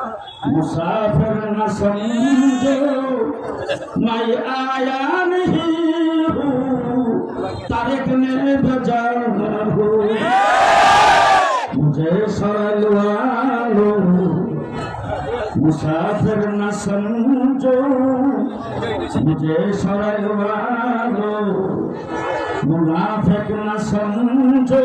मुसाफिर न समझो मैं आया नहीं हूँ तारिक ने भेजा हो मुझे सरल वालो मुसाफिर न समझो मुझे सरल वालो मुनाफिक न समझो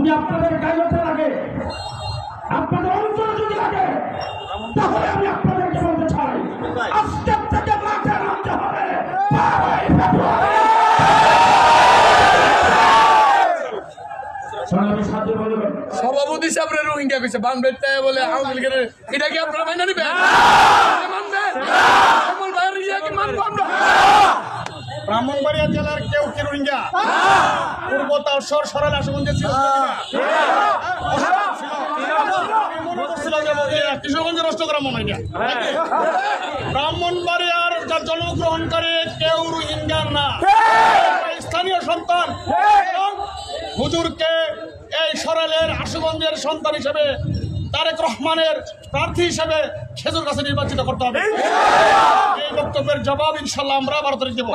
যদি আপনাদের গাইতে লাগে আপনাদের অঞ্চলে যদি লাগে তাহলে আমি আপনাদেরকে বলতে চাই আজকের থেকে মাঠে নামতে হবে। সভাপতি সাহেবরে রোহিঙ্গা কইছে বলে আওয়ামী লীগের এটা কি আপনারা মাইনা নিবেন? মানবেন? ব্রাহ্মণবাড়িয়া জেলার কেউ কি রোহিঙ্গা? পূর্ব তালসর সরাল আশুগঞ্জে ছিল মনে জন্মগ্রহণকারী কেউ না। স্থানীয় সন্তান হুজুরকে এই সরালের আশুগঞ্জের সন্তান হিসেবে তারেক রহমানের প্রার্থী হিসেবে খেজুর কাছে নির্বাচিত করতে হবে। এই বক্তব্যের জবাব ইনশাল্লাহ আমরা ভারতের দেবো।